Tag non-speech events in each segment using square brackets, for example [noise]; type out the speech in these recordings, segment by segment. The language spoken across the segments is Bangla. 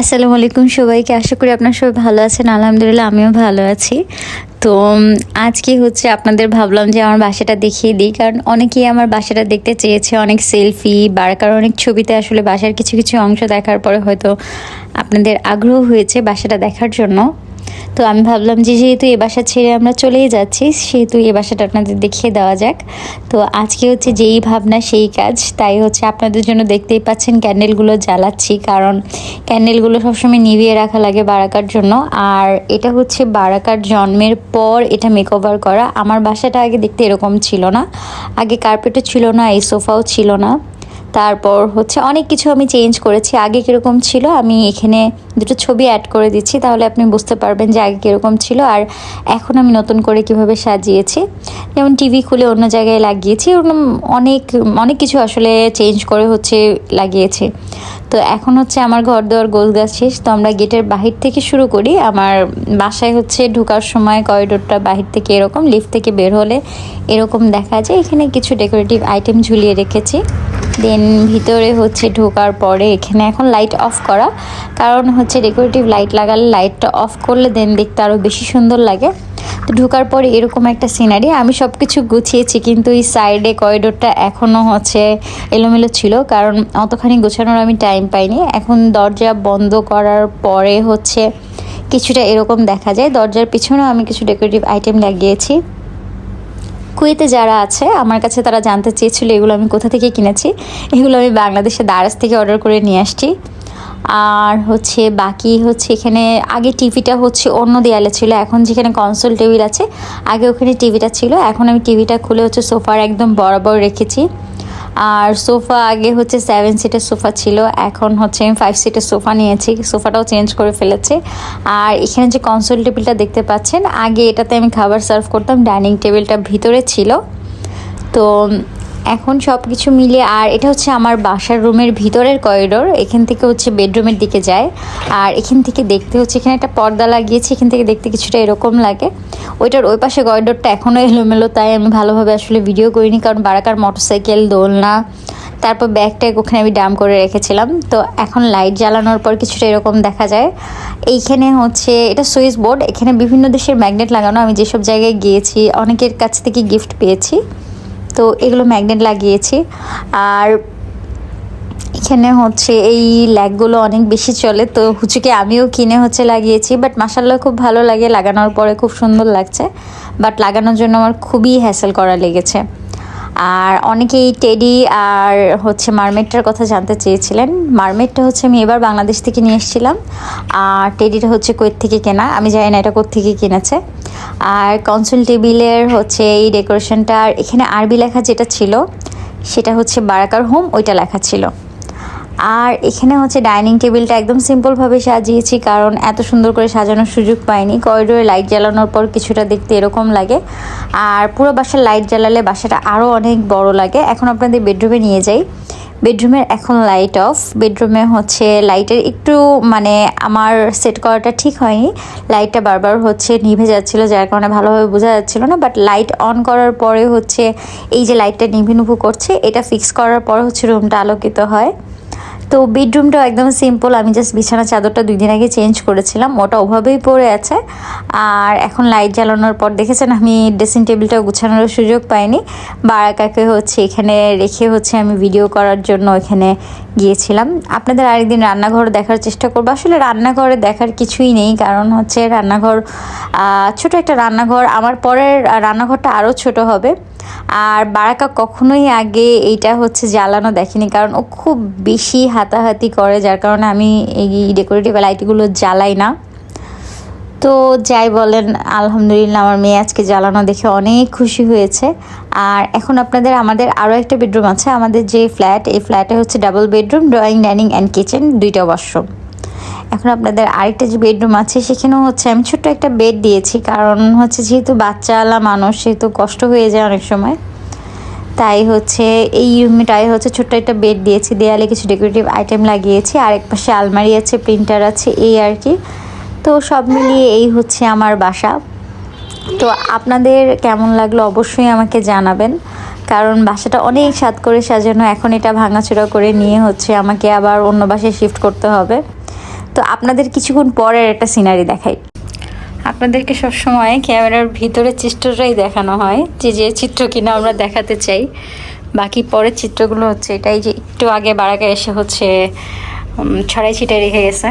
আসসালামু আলাইকুম সবাইকে। আশা করি আপনার সবাই ভালো আছেন। আলহামদুলিল্লাহ, আমিও ভালো আছি। তো আজকে হচ্ছে আপনাদের ভাবলাম যে আমার বাসাটা দেখিয়ে দিই। কারণ অনেকেই আমার বাসাটা দেখতে চেয়েছে। অনেক সেলফি বারকার অনেক ছবিতে আসলে বাসার কিছু কিছু অংশ দেখার পরে হয়তো আপনাদের আগ্রহ হয়েছে বাসাটা দেখার জন্য। তো আমি ভাবলাম যে যেহেতু এ বাসা ছেড়ে আমরা চলেই যাচ্ছি, সেহেতু এ বাসাটা আপনাদের দেখিয়ে দেওয়া যাক। তো আজকে হচ্ছে যেই ভাবনা, সেই কাজ। তাই হচ্ছে আপনাদের জন্য দেখতেই পাচ্ছেন ক্যান্ডেলগুলো জ্বালাচ্ছি, কারণ ক্যান্ডেলগুলো সবসময় নিভিয়ে রাখা লাগে বারাকার জন্য। আর এটা হচ্ছে বারাকার জন্মের পর এটা মেকওভার করা। আমার বাসাটা আগে দেখতে এরকম ছিল না। আগে কার্পেটও ছিল না, এই সোফাও ছিল না। তারপর হচ্ছে অনেক কিছু আমি চেঞ্জ করেছি। আগে কীরকম ছিল, আমি এখানে দুটো ছবি অ্যাড করে দিচ্ছি, তাহলে আপনি বুঝতে পারবেন যে আগে কীরকম ছিল আর এখন আমি নতুন করে কীভাবে সাজিয়েছি। যেমন টিভি খুলে অন্য জায়গায় লাগিয়েছি, ওরকম অনেক অনেক কিছু আসলে চেঞ্জ করে হচ্ছে লাগিয়েছি। তো এখন হচ্ছে আমার ঘর দেওয়ার গোল গাছ শেষ, তো আমরা গেটের বাহির থেকে শুরু করি। আমার বাসায় হচ্ছে ঢোকার সময় করিডোরটা বাহির থেকে এরকম লিফট থেকে বের হলে এরকম দেখা যায়। এখানে কিছু ডেকোরেটিভ আইটেম ঝুলিয়ে রেখেছি। দেন ভিতরে হচ্ছে ঢোকার পরে এখানে এখন লাইট অফ করা। কারণ হচ্ছে ডেকোরেটিভ লাইট লাগালে লাইটটা অফ করলে দেন দেখতে আরও বেশি সুন্দর লাগে। তো ঢোকার পরে এরকম একটা সিনারি আমি সব কিছু গুছিয়েছি কিন্তু এই সাইডে করিডোরটা এখনও হচ্ছে এলোমেলো ছিল। কারণ অতখানি গোছানোর আমি টাইম পাইনি। এখন দরজা বন্ধ করার পরে হচ্ছে কিছুটা এরকম দেখা যায়। দরজার পিছনেও আমি কিছু ডেকোরেটিভ আইটেম লাগিয়েছি। কুয়েতে যারা আছে, আমার কাছে তারা জানতে চেয়েছিল এগুলো আমি কোথা থেকে কিনেছি। এগুলো আমি বাংলাদেশে দারাজ থেকে অর্ডার করে নিয়ে আসছি। আর হচ্ছে বাকি হচ্ছে এখানে, আগে টিভিটা হচ্ছে অন্য দেয়ালে ছিল, এখন যেখানে কনসোল টেবিল আছে, আগে ওখানে টিভিটা ছিল, এখন আমি টিভিটা খুলে হচ্ছে সোফার একদম বরাবর রেখেছি। আর সোফা আগে হচ্ছে সেভেন সিটের সোফা ছিল, এখন হচ্ছে আমি ফাইভ সিটের সোফা নিয়েছি, সোফাটাও চেঞ্জ করে ফেলেছি। আর এখানে যে কনসোল টেবিলটা দেখতে পাচ্ছেন, আগে এটাতে আমি খাবার সার্ভ করতাম ডাইনিং টেবিলটা ভিতরে ছিল। তো এখন সব কিছু মিলিয়ে আর এটা হচ্ছে আমার বাসার রুমের ভিতরের করিডোর এখান থেকে হচ্ছে বেডরুমের দিকে যায়। আর এখান থেকে দেখতে হচ্ছে এখানে একটা পর্দা লাগিয়েছি, এখান থেকে দেখতে কিছুটা এরকম লাগে। ওইটার ওই পাশে করিডোরটা এখনও এলোমেলো, তাই আমি ভালোভাবে আসলে ভিডিও করিনি, কারণ বারাকার মোটরসাইকেল দোলনা, তারপর ব্যাগটা ওখানে আমি ডাম করে রেখেছিলাম। তো এখন লাইট জ্বালানোর পর কিছুটা এরকম দেখা যায়। এইখানে হচ্ছে এটা সুইচ বোর্ড এখানে বিভিন্ন দেশের ম্যাগনেট লাগানো, আমি যেসব জায়গায় গিয়েছি, অনেকের কাছ থেকে গিফট পেয়েছি। তো এগুলো ম্যাগনেট লাগিয়েছি। আর এখানে হচ্ছে এই ল্যাগগুলো অনেক বেশি চলে, তো হুচুকে আমিও কিনে হচ্ছে লাগিয়েছি বাট মাসাল্লাহ খুব ভালো লাগে লাগানোর পরে, খুব সুন্দর লাগছে বাট লাগানোর জন্য আমার খুবই হ্যাসেল করা লেগেছে। আর অনেকেই টেডি আর হচ্ছে মারমেটটার কথা জানতে চেয়েছিলেন। মারমেটটা হচ্ছে আমি এবার বাংলাদেশ থেকে নিয়ে এসেছিলাম, আর টেডিটা হচ্ছে কোয়েত থেকে কেনা, আমি জানি না এটা থেকে কিনেছে। আর কনসোল টেবিলের হচ্ছে এই ডেকোরেশনটা আর এখানে আরবি লেখা যেটা ছিল, সেটা হচ্ছে বারাকার হোম, ওইটা লেখা ছিল। আর এখানে হচ্ছে ডাইনিং টেবিলটা একদম সিম্পলভাবে সাজিয়েছি, কারণ এত সুন্দর করে সাজানোর সুযোগ পাইনি। করিডোরে লাইট জ্বালানোর পর কিছুটা দেখতে এরকম লাগে। আর পুরো বাসার লাইট জ্বালালে বাসাটা আরও অনেক বড় লাগে। এখন আপনাদের বেডরুমে নিয়ে যাই। বেডরুমের এখন লাইট অফ বেডরুমে হচ্ছে লাইটের একটু মানে আমার সেট করাটা ঠিক হয়নি। লাইটটা বারবার হচ্ছে নিভে যাচ্ছিল, যার কারণে ভালোভাবে বোঝা যাচ্ছিল না। বাট লাইট অন করার পরে হচ্ছে এই যে লাইটটা নিভে নুভু করছে, এটা ফিক্স করার পর হচ্ছে রুমটা আলোকিত হয়। তো বেডরুমটাও একদম সিম্পল আমি জাস্ট বিছানা চাদরটা দুই দিন আগে চেঞ্জ করেছিলাম, ওটা ওভাবেই পড়ে আছে। আর এখন লাইট জ্বালানোর পর দেখেছেন আমি ড্রেসিং টেবিলটা গুছানোর সুযোগ পাইনি। বারাকাকে হচ্ছে এখানে রেখে হচ্ছে আমি ভিডিও করার জন্য এখানে গিয়েছিলাম। আপনাদের আরেকদিন রান্নাঘর দেখার চেষ্টা করব। আসলে রান্নাঘরে দেখার কিছুই নেই, কারণ হচ্ছে রান্নাঘর ছোট একটা রান্নাঘর। আমার পরের, রান্নাঘরটা আরও ছোট হবে। আর বারাকা কখনোই আগে এইটা হচ্ছে জ্বালানো দেখেনি, কারণ ও খুব বেশি হাতাহাতি করে, যার কারণে আমি এই ডেকোরেটিভ লাইটগুলো জ্বালাই না। তো যাই বলেন, আলহামদুলিল্লাহ আমার মেয়ে আজকে জ্বালানো দেখে অনেক খুশি হয়েছে। আর এখন আপনাদের, আমাদের আরও একটা বেডরুম আছে, আমাদের যে ফ্ল্যাট এই ফ্ল্যাটে হচ্ছে double bedroom drawing dining and kitchen দুইটা ওয়াশরুম এখন আপনাদের আরেকটা যে বেডরুম আছে, সেখানেও হচ্ছে আমি ছোট্ট একটা বেড দিয়েছি। কারণ হচ্ছে যেহেতু বাচ্চাওয়ালা মানুষ, সেহেতু কষ্ট হয়ে যায় অনেক সময়। তাই হচ্ছে এই রুমটায় হচ্ছে ছোট্ট একটা বেড দিয়েছি। দেয়ালে কিছু ডেকোরেটিভ আইটেম লাগিয়েছি। আর এক পাশে আলমারি আছে প্রিন্টার আছে, এই আর কি। তো সব মিলিয়ে এই হচ্ছে আমার বাসা। তো আপনাদের কেমন লাগল অবশ্যই আমাকে জানাবেন। কারণ বাসাটা অনেক স্বাদ করে সাজানো। এখন এটা ভাঙাচোরা করে নিয়ে হচ্ছে আমাকে আবার অন্য বাসায় শিফট করতে হবে। তো আপনাদের কিছুক্ষণ পরের একটা সিনারি দেখাই। আপনাদেরকে সবসময় ক্যামেরার ভিতরে চিত্রটাই দেখানো হয়, যে যে চিত্র কিনা আমরা দেখাতে চাই। বাকি পরের চিত্রগুলো হচ্ছে এটাই যে একটু আগে বারাকা এসে হচ্ছে ছড়াই ছিটাই রেখে গেছে।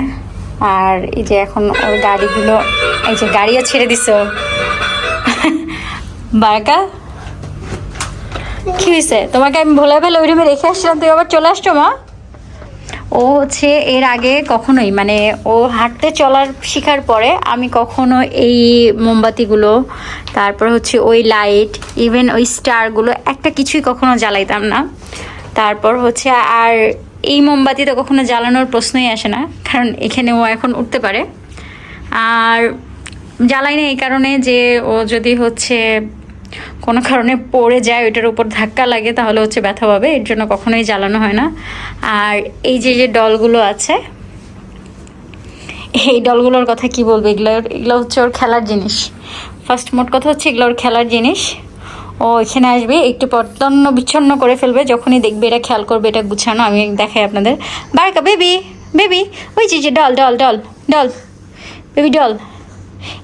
আর এই যে এখন ওই গাড়িগুলো, এই যে গাড়িও ছেড়ে দিছ [laughs] বারাকা, কি হয়েছে তোমাকে আমি ভোলা ফেলে ওই রুমে রেখে আসছিলাম তুই আবার চলে আসছো মা? ও হচ্ছে এর আগে কখনোই মানে ও হাঁটতে চলার শেখার পরে আমি কখনো এই মোমবাতিগুলো, তারপর হচ্ছে ওই লাইট ইভেন ওই স্টারগুলো একটা কিছুই কখনো জ্বালাইতাম না। তারপর হচ্ছে আর এই মোমবাতি তো কখনো জ্বালানোর প্রশ্নই আসে না, কারণ এখানে ও এখন উঠতে পারে। আর জ্বালাই না এই কারণে যে ও যদি হচ্ছে কোনো কারণে পড়ে যায়, ওইটার উপর ধাক্কা লাগে, তাহলে হচ্ছে ব্যথা পাবে, এর জন্য কখনোই জ্বালানো হয় না। আর এই যে যে ডলগুলো আছে, এই ডলগুলোর কথা কি বলব? এগুলো এগুলো হচ্ছে ওর খেলার জিনিস। ফার্স্ট মোট কথা হচ্ছে এগুলো ওর খেলার জিনিস। ও এখানে আসবে, একটু পর্তন্য বিচ্ছন্ন করে ফেলবে, যখনই দেখবে এটা খেয়াল করবে, এটা গুছানো, আমি দেখাই আপনাদের। বারকা, বেবি বেবি, ওই যে doll doll doll doll, baby, doll.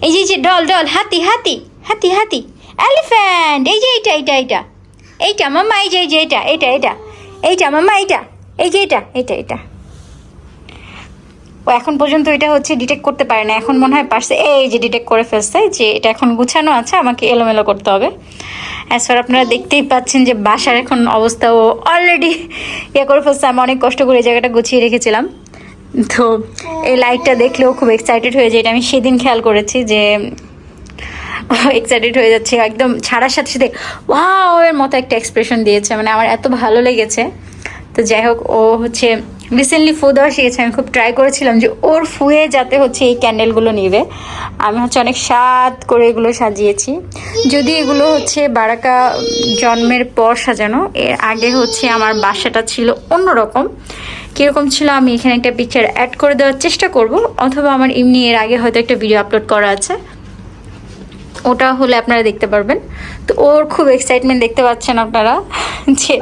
এই যে এই যে ডল ডল, হাতি হাতি হাতি হাতি। এলিফ্যান্ট এই যে এইটা এইটা এইটা এইটা, মাম্মা, এই যে এই যে এইটা এইটা এইটা এইটা, মাম্মা, এইটা। এই যে এটা এটা এটা। ও এখন পর্যন্ত এটা হচ্ছে ডিটেক্ট করতে পারে না। এখন মনে হয় পারছে, এই যে ডিটেক্ট করে ফেলছে, যে এটা এখন গুছানো আছে, আমাকে এলোমেলো করতে হবে। অ্যাজ ফার আপনারা দেখতেই পাচ্ছেন যে বাসার এখন অবস্থা, ও অলরেডি ইয়ে করে ফেলছে। আমি অনেক কষ্ট করে এই জায়গাটা গুছিয়ে রেখেছিলাম। তো এই লাইটটা দেখলেও খুব এক্সাইটেড হয়ে যায়। এটা আমি সেদিন খেয়াল করেছি যে [laughs] এক্সাইটেড হয়ে যাচ্ছে, একদম ছাড়ার সাথে সাথে ওয়াও এর মতো একটা এক্সপ্রেশন দিয়েছে মানে আমার এত ভালো লেগেছে। তো যাই হোক, ও হচ্ছে রিসেন্টলি ফু দেওয়া শিখেছে, আমি খুব ট্রাই করেছিলাম যে ওর ফুয়ে যাতে হচ্ছে এই ক্যান্ডেলগুলো নিবে। আমি হচ্ছে অনেক স্বাদ করে এগুলো সাজিয়েছি। যদি এগুলো হচ্ছে বারাকা জন্মের পর সাজানো, এর আগে হচ্ছে আমার বাসাটা ছিল অন্যরকম। কীরকম ছিল, আমি এখানে একটা পিকচার অ্যাড করে দেওয়ার চেষ্টা করব, অথবা আমার এমনি এর আগে হয়তো একটা ভিডিও আপলোড করা আছে। ওটা হলে আপনারা দেখতে পারবেন। তো ওর খুব এক্সাইটমেন্ট দেখতে পাচ্ছেন আপনারা যে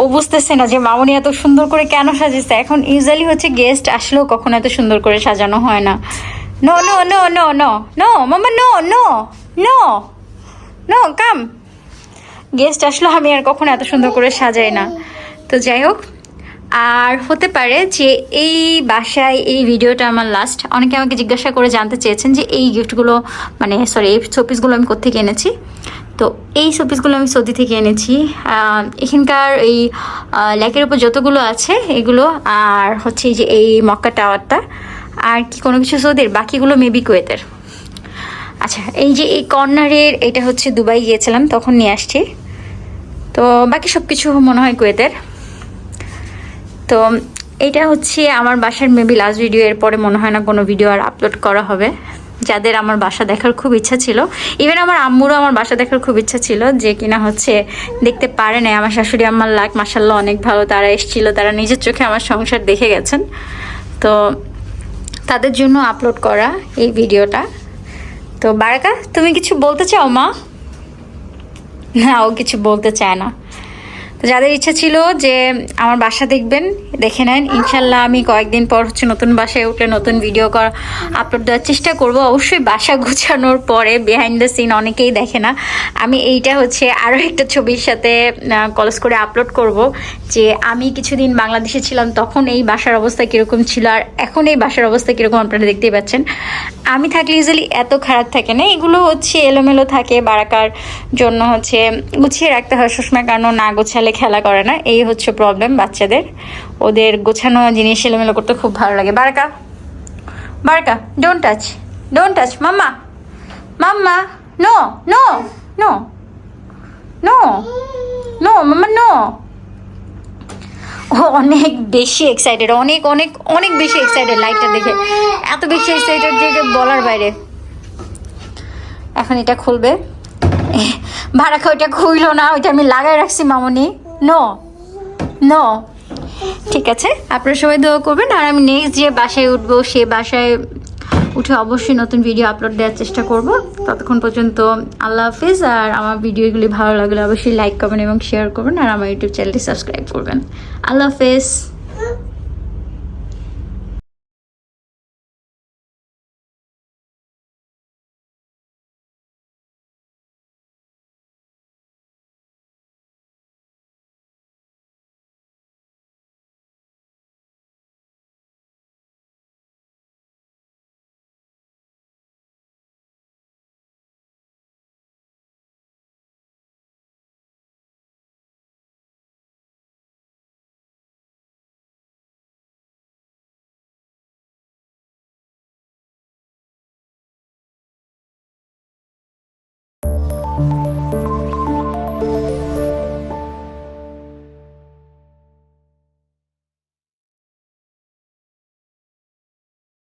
ও বুঝতেছে না যে মামনি এত সুন্দর করে কেন সাজিয়েছে। এখন ইউজুয়ালি হচ্ছে গেস্ট আসলেও কখনো এত সুন্দর করে সাজানো হয় না। No no no no no no মামা no no no no come guest আসলেও আমি আর কখনো এত সুন্দর করে সাজাই না। তো যাই হোক আর হতে পারে যে এই বাসায় এই ভিডিওটা আমার লাস্ট অনেকে আমাকে জিজ্ঞাসা করে জানতে চেয়েছেন যে এই গিফটগুলো মানে সরি এই শোপিসগুলো আমি কোথেকে এনেছি। তো এই শোপিসগুলো আমি সৌদি থেকে এনেছি। এখানকার এই ল্যাকের উপর যতগুলো আছে এগুলো, আর হচ্ছে যে এই মক্কা টাওয়ারটা আর কি কোনো কিছু সৌদির? বাকিগুলো মেবি কুয়েতের। আচ্ছা এই যে এই কর্নারের, এটা হচ্ছে দুবাই গিয়েছিলাম, তখন নিয়ে আসছি। তো বাকি সব কিছু মনে হয় কুয়েতের। তো এটা হচ্ছে আমার বাসার মেবি লাস্ট ভিডিও এর পরে মনে হয় না কোনো ভিডিও আর আপলোড করা হবে। যাদের আমার বাসা দেখার খুব ইচ্ছা ছিল ইভেন আমার আম্মুরও আমার বাসা দেখার খুব ইচ্ছা ছিল যে কিনা হচ্ছে দেখতে পারে না আমার শাশুড়ি আমার লাগ মাসাল্লাহ অনেক ভালো, তারা এসেছিল, তারা নিজের চোখে আমার সংসার দেখে গেছেন। তো তাদের জন্য আপলোড করা এই ভিডিওটা তো বারাকা, তুমি কিছু বলতে চাও মা? না, ও কিছু বলতে চায় না। যাদের ইচ্ছা ছিল যে আমার বাসা দেখবেন, দেখে নেন। ইনশাল্লাহ আমি কয়েকদিন পর হচ্ছে নতুন বাসায় উঠলে নতুন ভিডিও করা আপলোড দেওয়ার চেষ্টা করব। অবশ্যই বাসা গুছানোর পরে বিহাইন্ড দ্য সিন অনেকেই দেখে না। আমি এইটা হচ্ছে আরও একটা ছবির সাথে কলেজ করে আপলোড করব যে আমি কিছুদিন বাংলাদেশে ছিলাম, তখন এই বাসার অবস্থা কীরকম ছিল আর এখন এই বাসার অবস্থা কীরকম আপনারা দেখতেই পাচ্ছেন। আমি থাকলে ইউজুয়ালি এত খারাপ থাকে না, এগুলো হচ্ছে এলোমেলো থাকে, বারাকার জন্য হচ্ছে গুছিয়ে রাখতে হয়। সবসময় কারণ না গোছালে খেলা করে না, এই হচ্ছে প্রবলেম বাচ্চাদের। ওদের গোছানো জিনিস এলোমেলো করতে খুব ভালো লাগে। বারাকা বারাকা don't touch don't touch mamma mamma no no no no no mamma no ও অনেক বেশি এক্সাইটেড অনেক অনেক অনেক বেশি এক্সাইটেড লাইটটা দেখে। এত বেশি এক্সাইটেড যে বলার বাইরে। এখন এটা খুলবে। ভাড়া ওইটা খুইলো না, ওইটা আমি লাগাই রাখছি, মামনি। নো নো ঠিক আছে, আপনারা সবাই দোয়া করবেন। আর আমি নেক্সট যে বাসায় উঠবো, সে বাসায় উঠে অবশ্যই নতুন ভিডিও আপলোড দেওয়ার চেষ্টা করব। ততক্ষণ পর্যন্ত আল্লাহ হাফিজ, আর আমার ভিডিওগুলি ভালো লাগলে অবশ্যই লাইক করবেন এবং শেয়ার করবেন, আর আমার ইউটিউব চ্যানেলটি সাবস্ক্রাইব করবেন। আল্লাহ হাফিজ। thank you